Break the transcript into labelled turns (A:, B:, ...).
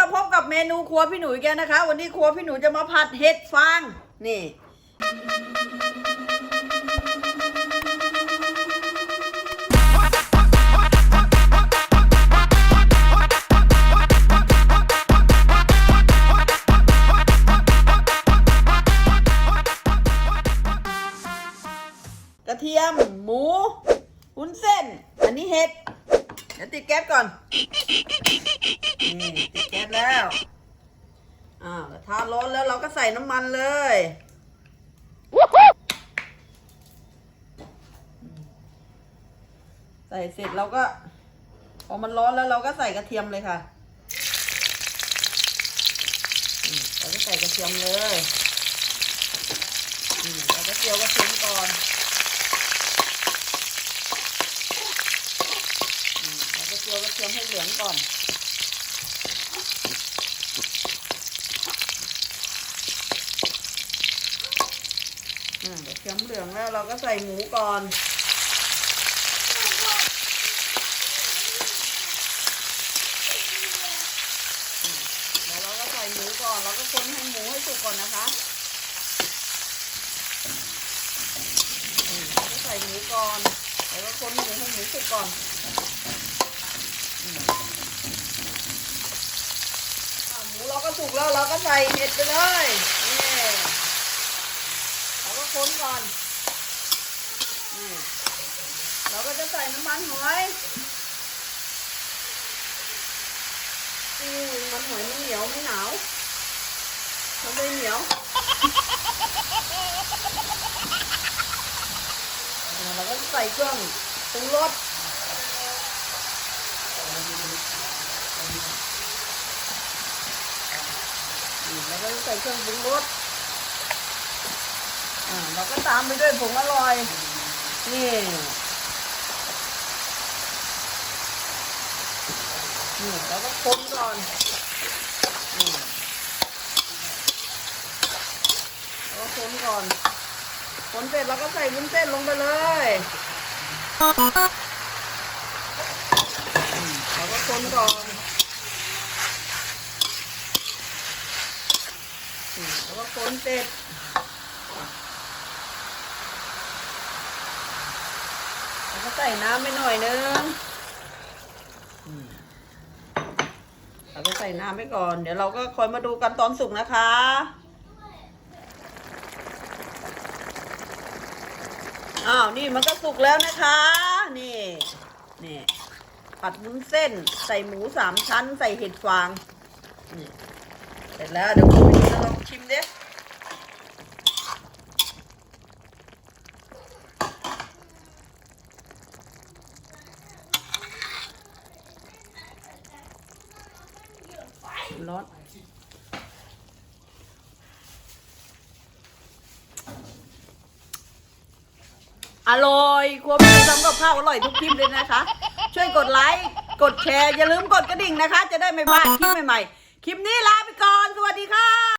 A: มาพบกับเมนูครัวพี่หนูอีกแล้วนะคะ วันนี้ครัวพี่หนูจะมาผัดเห็ดฟางนี่กระเทียม หมูวุ้นเส้น อันนี้เห็ด ดี๋ยวติดแก๊สก่อน นี่ติดแก๊สแล้วอ่ากระทะร้อนแล้วเราก็ใส่น้ำมันเลยใส่เสร็จเราก็พอมันร้อนแล้วเราก็ใส่กระเทียมเลยค่ะอืมเราก็ใส่กระเทียมเลยอืมเราก็เจียวกระเทียมก่อนอืมเราก็เจียวกระเทียมให้เหลืองก่อนอืมเทียมเหลืองแล้วเราก็ใส่หมูก่อนแล้วเราก็ใส่หมูก่อน เราก็คนให้หมูให้สุกก่อนนะคะใส่หมูก่อน แล้วก็คนหมูให้หมูสุกก่อนอืมอะหมู เราก็สุกแล้วเราก็ใส่เห็ดไปเลยนี่เราก็คนก่อนนี่เราก็จะใส่น้ำมันหอยอืมมันหอยไม่เหนียวไม่หนาวมันไม่เหนียวแล้วเราก็ใส่เครื่องปรุงรส แล้วก็ใส่เครื่องปรุงรสอ่าเราก็ตามไปด้วยผงอร่อย นี่นี่แล้วก็คนก่อนนี่แล้วก็คนก่อนคนเสร็จเราก็ใส่วุ้นเส้นลงไปเลยอืมแล้วก็คนก่อนอืม แล้วก็คนเสร็จแล้วก็ใส่น้ำไปหน่อยนึงเราก็ใส่น้ำไปก่อน เดี๋ยวเราก็คอยมาดูกันตอนสุกนะคะ อ้าว นี่มันก็สุกแล้วนะคะ นี่ นี่ ผัดวุ้นเส้น ใส่หมูสามชั้น ใส่เห็ดฟาง นี่ สร็จแล้ว เดี๋ยวคุณไปดูนะลองชิมดิร้อนอร่อยครัวพี่ทำกับข้าวอร่อยทุกคลิปเลยนะคะ ช่วยกดไลค์ กดแชร์ อย่าลืมกดกระดิ่งนะคะ จะได้ไม่พลาดคลิปใหม่ๆ คลิปนี้ลาไปก่อน สวัสดีค่ะ